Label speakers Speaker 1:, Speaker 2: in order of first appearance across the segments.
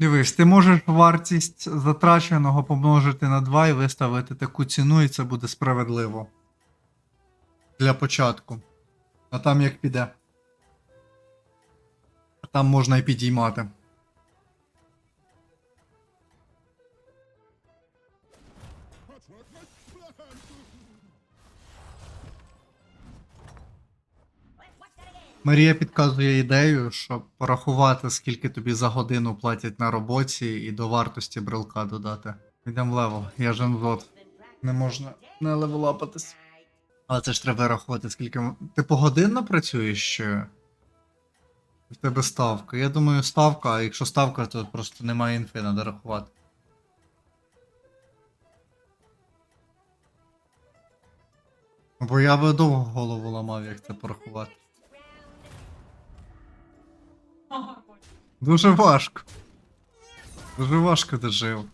Speaker 1: Дивись, ти можеш вартість затраченого помножити на 2 і виставити таку ціну, і це буде справедливо. Для початку. А там як піде. А Там можна і підіймати. Марія підказує ідею, щоб порахувати, скільки тобі за годину платять на роботі, і до вартості брелка додати. Йдемо в левел, я жензот. Не можна не левелапатись. Але це ж треба рахувати, скільки. Ти погодинно працюєш ще? В тебе ставка. Я думаю, ставка, а якщо ставка, то просто немає інфи, треба рахувати. Бо я би довго голову ламав, як це порахувати. Дуже важко. Дуже важко дожив.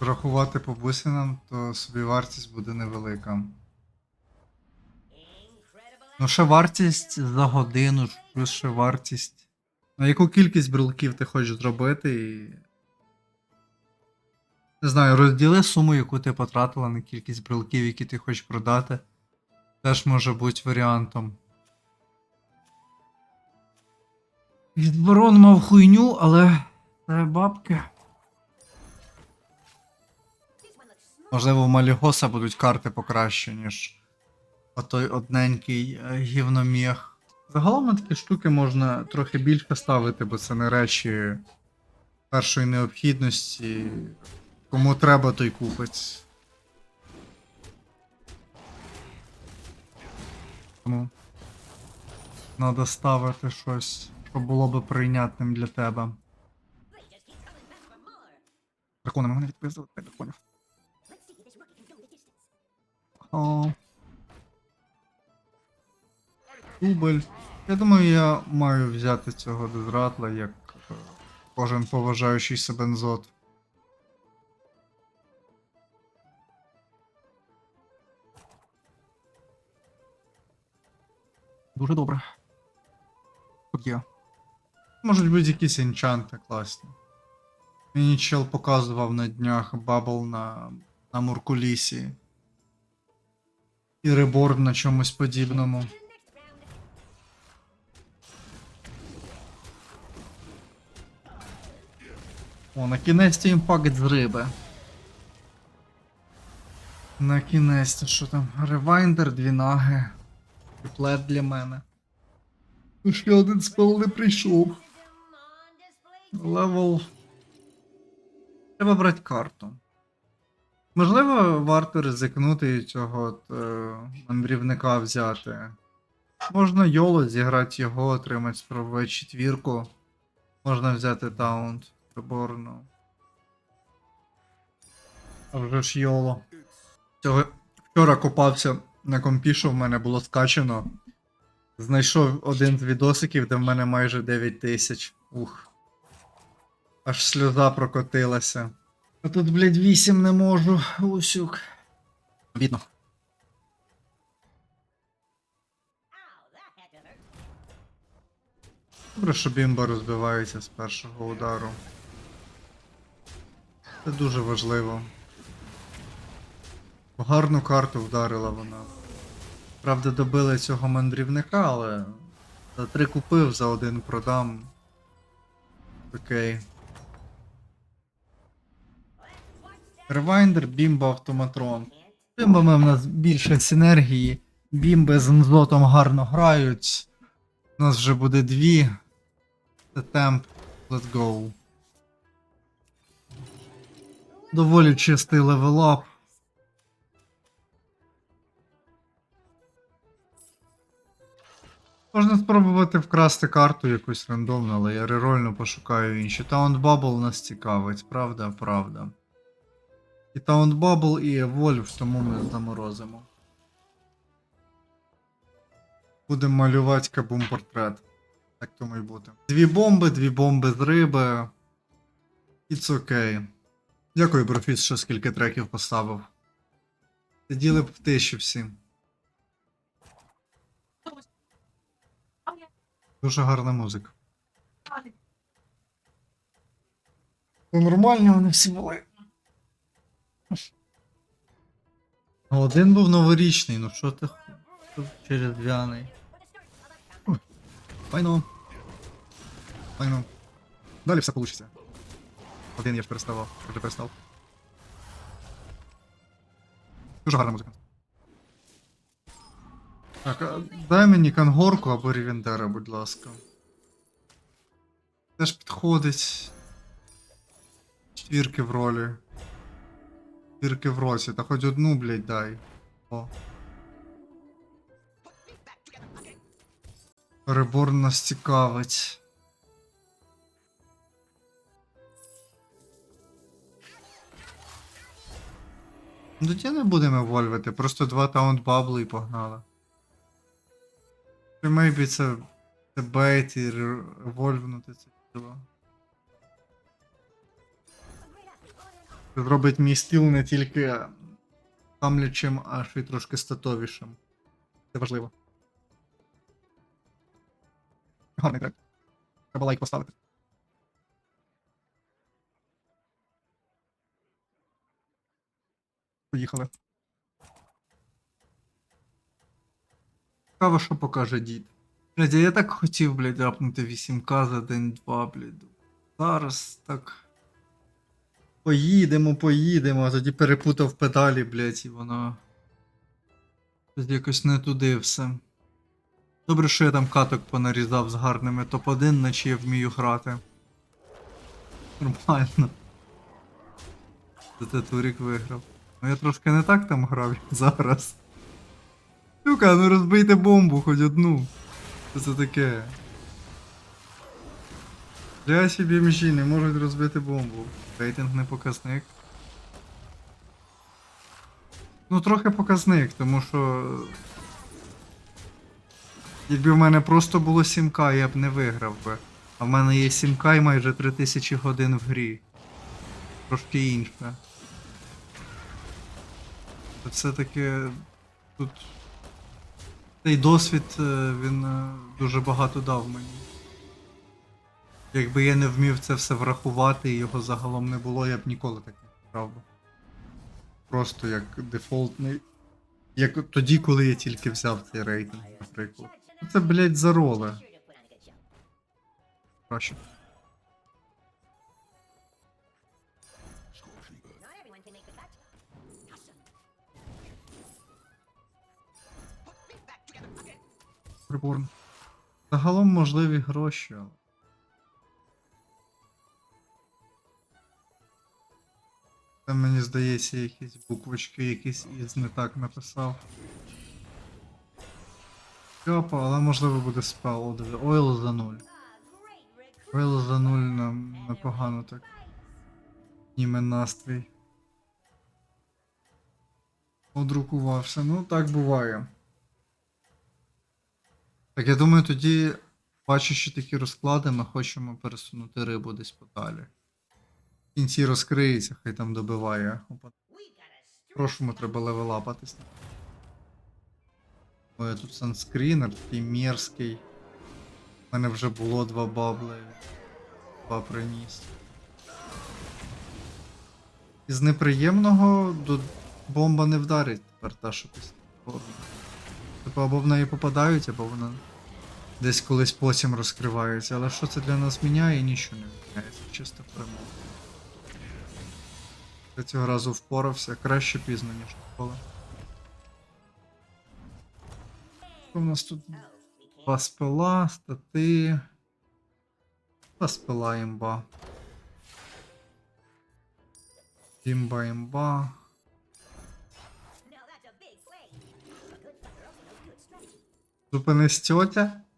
Speaker 1: Рахувати по бусинам, то собі вартість буде невелика. Ну, ще вартість за годину, плюс ще вартість. На яку кількість брелків ти хочеш зробити і. Не знаю, розділи суму, яку ти потратила на кількість брелків, які ти хочеш продати. Теж може бути варіантом. Відборон мав хуйню, але це бабки. Можливо, в Малігоса будуть карти покраще, ніж отой одненький е, гівноміг. Загалом на такі штуки можна трохи більше ставити, бо це не речі першої необхідності. Кому треба, той купить. Тому треба ставити щось, що було би прийнятним для тебе. Дракони, мене відписали драконів. О. Дубль. Я думаю, я маю взяти цього дезратла як е, кожен поважаючий себе нзот. Дуже добре. Тут є. Можуть бути якісь енчанти класні. Мені чел показував на днях бабл на, на Муркулісі. І реборн на чомусь подібному. О, на кінець імпакт з риби. На кінець, що там? Ревайндер, дві наги. Плед для мене. Ну, Ще один спел не прийшов. Левел. Треба брати карту. Можливо, варто ризикнути і цього от, е, мандрівника взяти. Можна Йоло зіграти його, отримати спробувати четвірку. Можна взяти таунт приборну. А вже ж Йоло. Цього... Вчора копався на компі, що в мене було скачано. Знайшов один з відосиків, де в мене майже 9 тисяч. Ух. Аж сльоза прокотилася. А тут, блядь, 8 не можу, Усюк. Бідно. Добре, що бімба розбивається з першого удару. Це дуже важливо. Гарну карту вдарила вона. Правда, добили цього мандрівника, але за три купив, за один продам. Окей. Ревайндер, бімба, автоматрон. Бімбами в нас більше синергії. Бімби з мзотом гарно грають. У нас вже буде дві. Це темп. Let's go. Доволі чистий левелап. Можна спробувати вкрасти карту якусь рандомну, але я рерольно пошукаю інші. Таунт Bubble нас цікавить, правда, правда. І Taunт Bubble, і Evolve, тому ми заморозимо. Будемо малювати кабум портрет. Так тому й бути. Дві бомби, дві бомби з риби. It's okay. Дякую, Брофіс, що скільки треків поставив. Сиділи б в тиші всі. Дуже гарна музика. Ну, нормально вони всі були. А один був новорічний, ну що ти через в'яний. Файно. Файно. Далі все получиться. Один я ж переставав, вже перестав. Дуже гарна музика. Так, дай мені кангорку або Рівендера, будь ласка. Теж підходить. Четвірки в ролі. Четвірки в році, та хоч одну, блядь, дай. О. Реборн нас цікавить. Ну тоді не будемо вольвити, просто два таунт бабли і погнали. Мейбі це, це бейт і револьвнути це діло. Це зробить мій стіл не тільки хамлячим, а ще й трошки статовішим. Це важливо. Гарний трек. Треба лайк поставити. Поїхали. Цікаво, що покаже дід. Блядь, я так хотів, блядь, рапнути 8К за день-два, блядь. Зараз так. Поїдемо, поїдемо, а тоді перепутав педалі, блядь, і воно. Тоді якось не туди все. Добре, що я там каток понарізав з гарними топ-1, наче я вмію грати. Нормально. Зате Турік виграв. Ну я трошки не так там грав як зараз. Сука, ну розбийте бомбу хоч одну. Що це таке? Лясі BMG не можуть розбити бомбу. Рейтинг не показник. Ну, трохи показник, тому що. Якби в мене просто було 7К, я б не виграв би. А в мене є 7К і майже 3000 годин в грі. Трошки інше. Це все-таки тут. Цей досвід е, він е, дуже багато дав мені. Якби я не вмів це все врахувати і його загалом не було, я б ніколи так не грав. Просто як дефолтний. Як тоді, коли я тільки взяв цей рейтинг, наприклад. Це, блять, за роли. Краще. Приборн. Загалом можливі гроші. Це мені здається, якісь буквочки, якісь із не так написав. Капа, але можливо буде спел. О, Ойл за нуль. Ойл за нуль нам непогано так. Німе настрій. Одрукувався. Ну, так буває. Так, я думаю, тоді, бачачи такі розклади, ми хочемо пересунути рибу десь подалі. В кінці розкриється, хай там добиває. Прошу, треба левелапатись. Ой, тут санскрінер, такий мерзкий. У мене вже було два бабли. Два приніс. Із неприємного до бомба не вдарить тепер та, що після. Типу або в неї попадають, або вона десь колись потім розкривається. Але що це для нас міняє, нічого не міняється. Чисто перемога. Я цього разу впорався. Краще пізно, ніж ніколи. Що в нас тут? Два спила, стати. Два спила імба. Імба імба.
Speaker 2: Now that's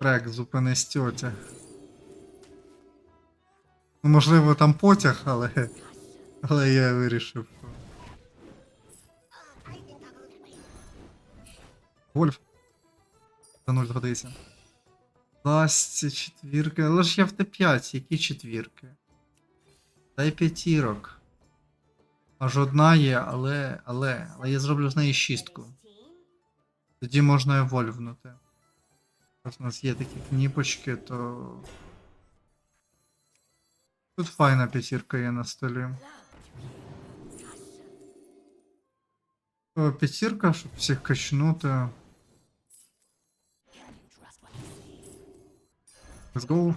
Speaker 1: Трек, зупинись тьотя. Ну, можливо, там потяг, але. Але я вирішив. Вольф. За нуль згодиться. Дасть четвірки. Але ж я в Т5, які четвірки? Дай п'ятірок. Аж одна є, але. але. Але я зроблю з неї шістку. Тоді можна евольвнути. Раз у нас є такі кніпочки, то. Тут файна п'ятірка є на столі. П'ятірка, щоб всіх качнути. Let's go.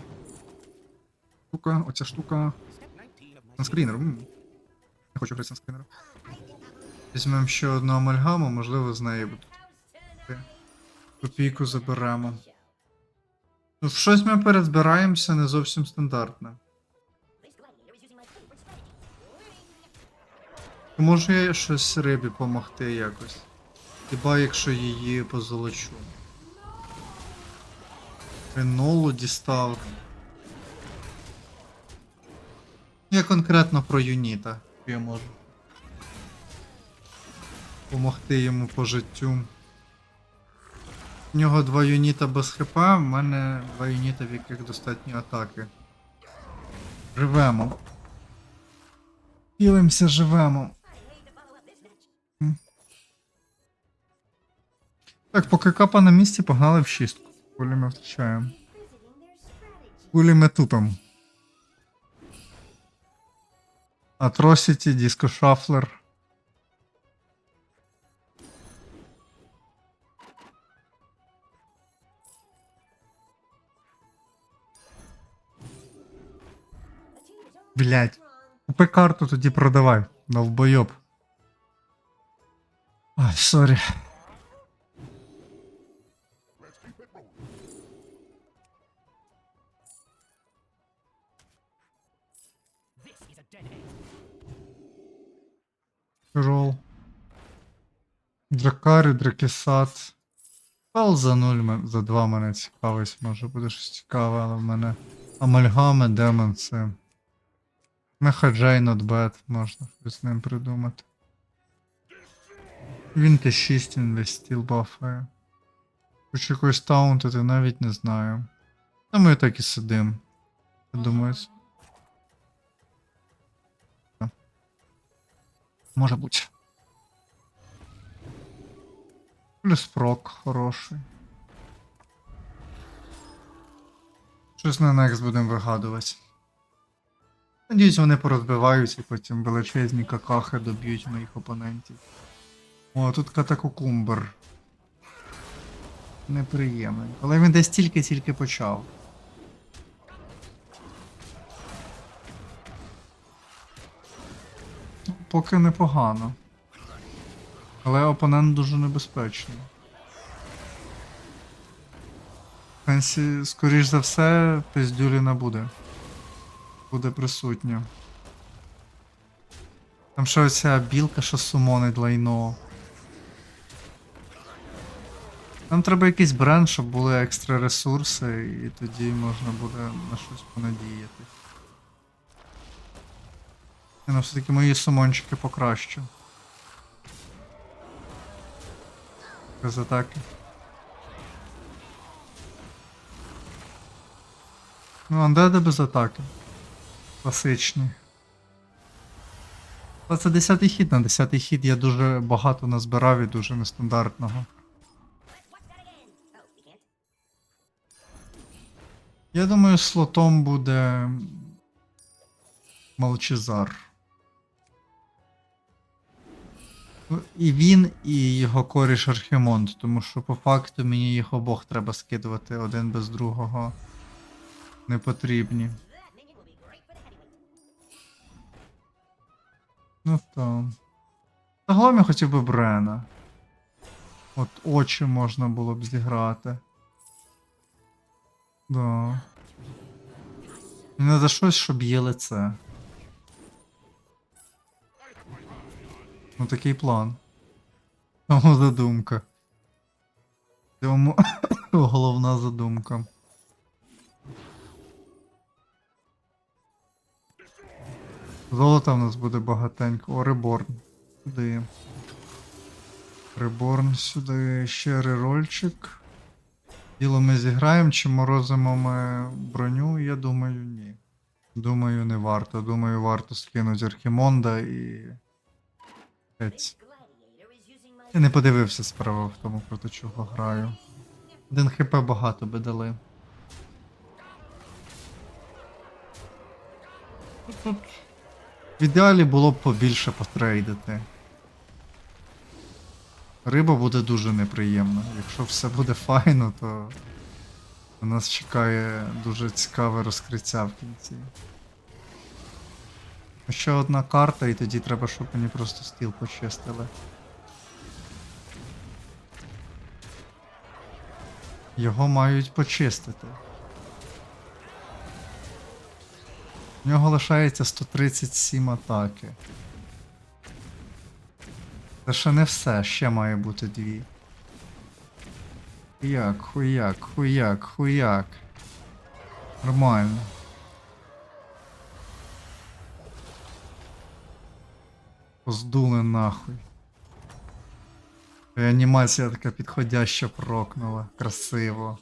Speaker 1: Штука, оця штука. Санскрінер. Не хочу грати санскрінером. Візьмемо ще одну амальгаму, можливо, з неї буде. Копійку заберемо. Ну, щось ми перезбираємося не зовсім стандартне. Можу я щось рибі помогти якось. Хіба якщо її позолочу. Ренолу дістав. Я конкретно про юніта я можу. Помогти йому по життю. У нього два юніта без хп, в мене два юніта, в яких достатньо атаки. Живемо. Хілимося, живемо. Так, поки капа на місці, погнали в шістку. Кулі ми втрачаємо. Кулі ми тупим. Atrocity, Disco Shuffler. Блять. Купи карту, тоді продавай. Довбойоб. Ай, сорі. Рол. Дракарі, Дракесат. Пал за 0, ме- за 2 мене цікавить, може буде щось цікаве, але в мене амальгами, демон це. Меха not bad, можна щось з ним придумати. Він Т6, він весь стіл бафає. Хоч якось таунтити навіть не знаю. Та ми так і сидим. Я думаю. Може бути. Плюс прок хороший. Щось на next будемо вигадувати. Надіюсь, вони порозбиваються і потім величезні какахи доб'ють моїх опонентів. О, тут катакукумбер. Неприємний. Але він десь тільки-тільки почав. Поки непогано. Але опонент дуже небезпечний. Скоріш за все, пиздюліна буде буде присутня. Там ще оця білка, що сумонить лайно. Нам треба якийсь бренд, щоб були екстра ресурси, і тоді можна буде на щось понадіяти. Я ну все-таки мої сумончики покращу. Без атаки. Ну, андеди без атаки. Класичний. Але це 10-й хід. На 10-й хід я дуже багато назбирав і дуже нестандартного. Я думаю, слотом буде. Малчезар. Ну, І він, і його коріш Архімонд, тому що по факту мені їх обох треба скидувати один без другого. Не потрібні. Ну то. Загалом я хотів би Брена. От очі можна було б зіграти. Да. Не за щось, щоб є лице. Ну такий план. Тому задумка. Тому головна задумка. Золота в нас буде багатенько. О, реборн. Сюди. Реборн сюди. Ще рерольчик. Діло ми зіграємо, чи морозимо ми броню, я думаю, ні. Думаю, не варто. Думаю, варто скинути Архімонда і. Я не подивився справа в тому, проти чого граю. Один хп багато би дали. Тут в ідеалі було б побільше потрейдити. Риба буде дуже неприємна. Якщо все буде файно, то нас чекає дуже цікаве розкриття в кінці. Ще одна карта, і тоді треба, щоб мені просто стіл почистили. Його мають почистити. В нього лишається 137 атаки. Це ще не все, ще має бути дві. Хуяк, хуяк, хуяк, хуяк. Нормально. Поздули нахуй. І анімація така підходяща прокнула. Красиво.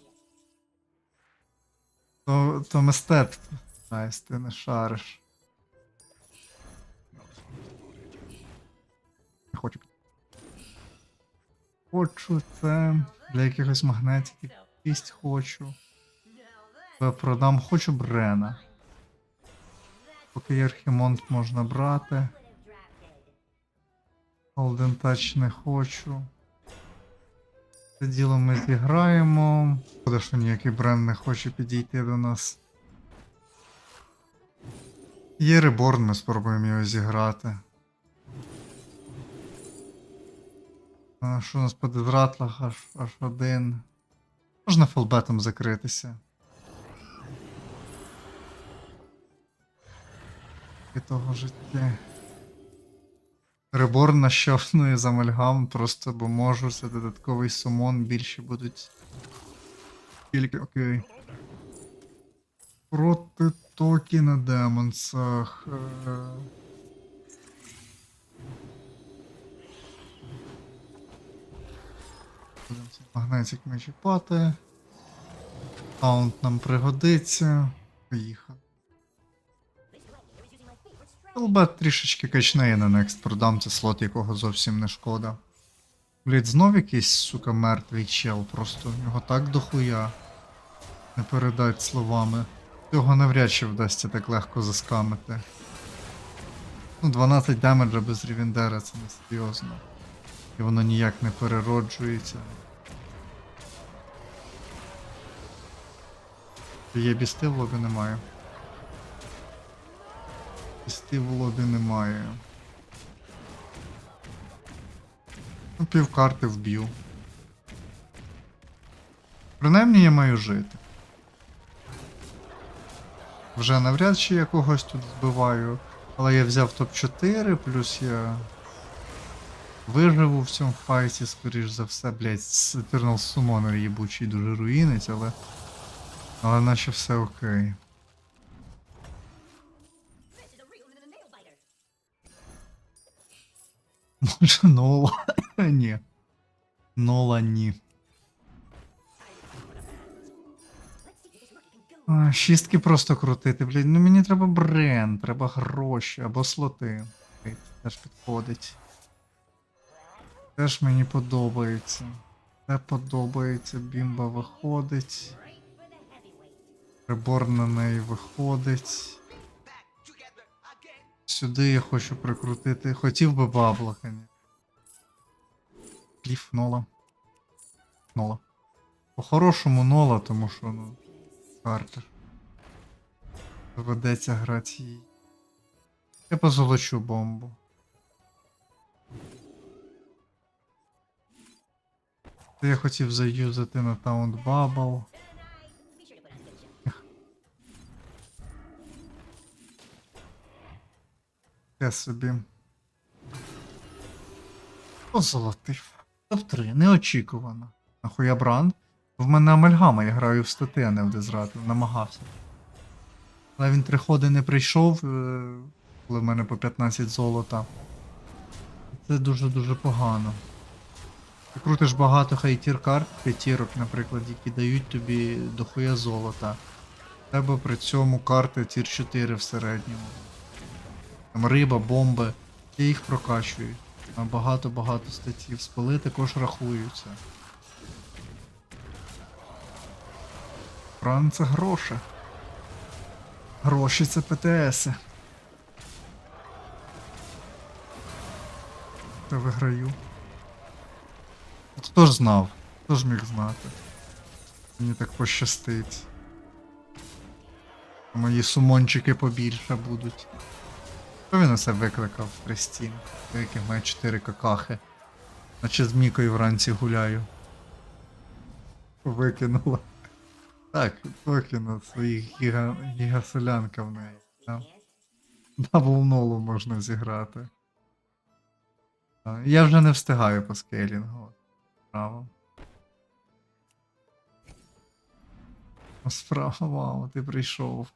Speaker 1: То, то мистецтво. Найс, ти не шариш. Не хочу. Хочу це. Для якихось магнетиків. Кість хочу. Продам хочу Брена. Поки є архімонт можна брати. Golden Touch не хочу. Це діло ми зіграємо. Буде, що ніякий бренд не хоче підійти до нас. Є реборн, ми спробуємо його зіграти. А, що у нас по дезратлах аж, аж один. Можна фулбетом закритися. І того життя. Реборн нащовнує з амальгам, просто бо можу, це додатковий сумон, більше будуть. Тільки окей. Проти токі на демонсах. е. Будемо цей Магнетик не чіпати. Таунт нам пригодиться. Поїхав. Елбет трішечки качне я на Next продам, це слот, якого зовсім не шкода. Блять, знов якийсь, сука, мертвий чел, просто його так дохуя. Не передать словами. Його навряд чи вдасться так легко заскамити. Ну, 12 демеджа без Рівендера це не серйозно. І воно ніяк не перероджується. Є бісти в лобі немає. Бісти в лобі немає. Ну, пів карти вб'ю. Принаймні я маю жити. Вже навряд чи я когось тут вбиваю, але я взяв топ-4, плюс я виживу в цьому файті, скоріш за все, блять, Eternal Summoner їбучий дуже руїнить, але. Але наче все окей. Може, Нола? ні. Нола ні. А, шістки просто крутити, блядь. Ну мені треба бренд, треба гроші або слоти. Це Теж підходить. Теж мені подобається. Це подобається, бімба виходить. Реборн на неї виходить. Сюди я хочу прикрутити. Хотів би бабла, конечно. Кліф, Нола. Нола. По-хорошому Нола, тому що, ну. Картер. Доведеться грати її. Я позолочу бомбу. Це я хотів заюзати на Таунт Бабл. Я собі. Позолотив. Топ-3, неочікувано. Нахуя бранд? В мене амальгама, я граю в стати, а не в дезрату. Намагався. Але він три ходи не прийшов, е, коли в мене по 15 золота. Це дуже-дуже погано. Ти крутиш багато хайтір карт, п'ятірок, наприклад, які дають тобі дохуя золота. Тебе при цьому карти тір 4 в середньому. Там риба, бомби, і їх прокачують. А багато-багато статтів. Спили також рахуються. Пран це гроші. Гроші це ПТСи. Та виграю. Хто ж знав? Хто ж міг знати? Мені так пощастить. Мої сумончики побільше будуть. Що він усе викликав Престін? Яких має 4 какахи. Наче з Мікою вранці гуляю. Викинула. Так, викину своїх гіга... гігаселянка в неї. Да. Дабл нолу можна зіграти. Я вже не встигаю по скейлінгу. от, Право. Справа, вау, ти прийшов.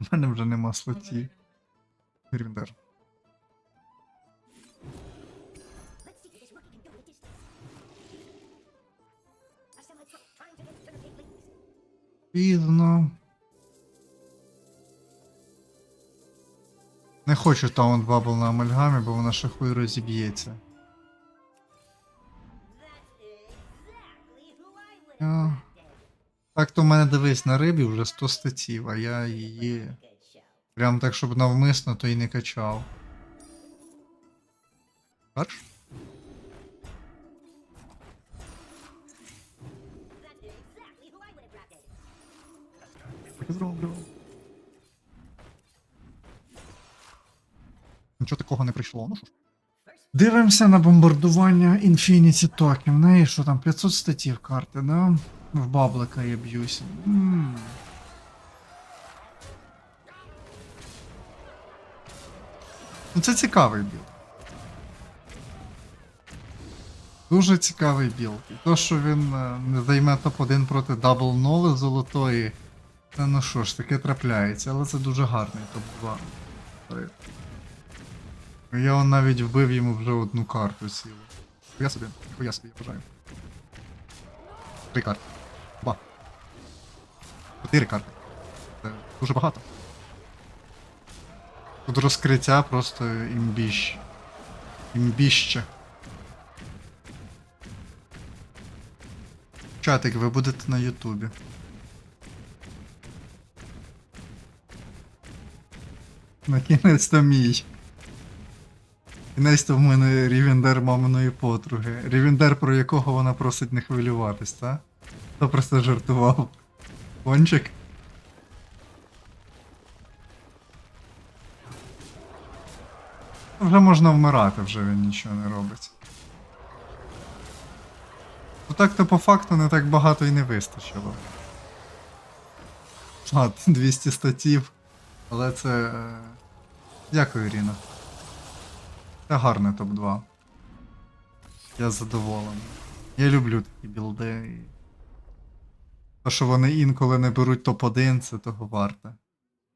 Speaker 1: У мене вже нема слотів. Гріндер. Пізно. Не хочу таунт бабл на амальгамі, бо вона ще хуй розіб'ється. Я... Так то в мене дивись на рибі вже 100 статів, а я її прям так, щоб навмисно, то й не качав. Бачиш? Зроблю. Нічого такого не прийшло, ну що ж. Дивимося на бомбардування Infinity Token. В неї що там, 500 статів карти, да? В баблика я б'юся. Ну це цікавий білд. Дуже цікавий білд. І то, що він е, не займе топ-1 проти дабл ноли золотої. Та ну що ж, таке трапляється, але це дуже гарний топ-2. Я он навіть вбив йому вже одну карту цілу. Я собі, я собі, я бажаю. Три карти. Два. Чотири карти. Це дуже багато. Тут розкриття просто імбіщ. Імбіще. Чатик, ви будете на Ютубі. На кінець то мій. Кінець то в мене рівендер маминої подруги. Рівендер, про якого вона просить не хвилюватись, та? То просто жартував. Кончик. Вже можна вмирати, вже він нічого не робить. Ну так то по факту не так багато і не вистачило. А, 200 статів. Але це. е, Дякую, Ріна. Це гарне топ-2. Я задоволений. Я люблю такі білди. І... То, що вони інколи не беруть топ-1, це того варте.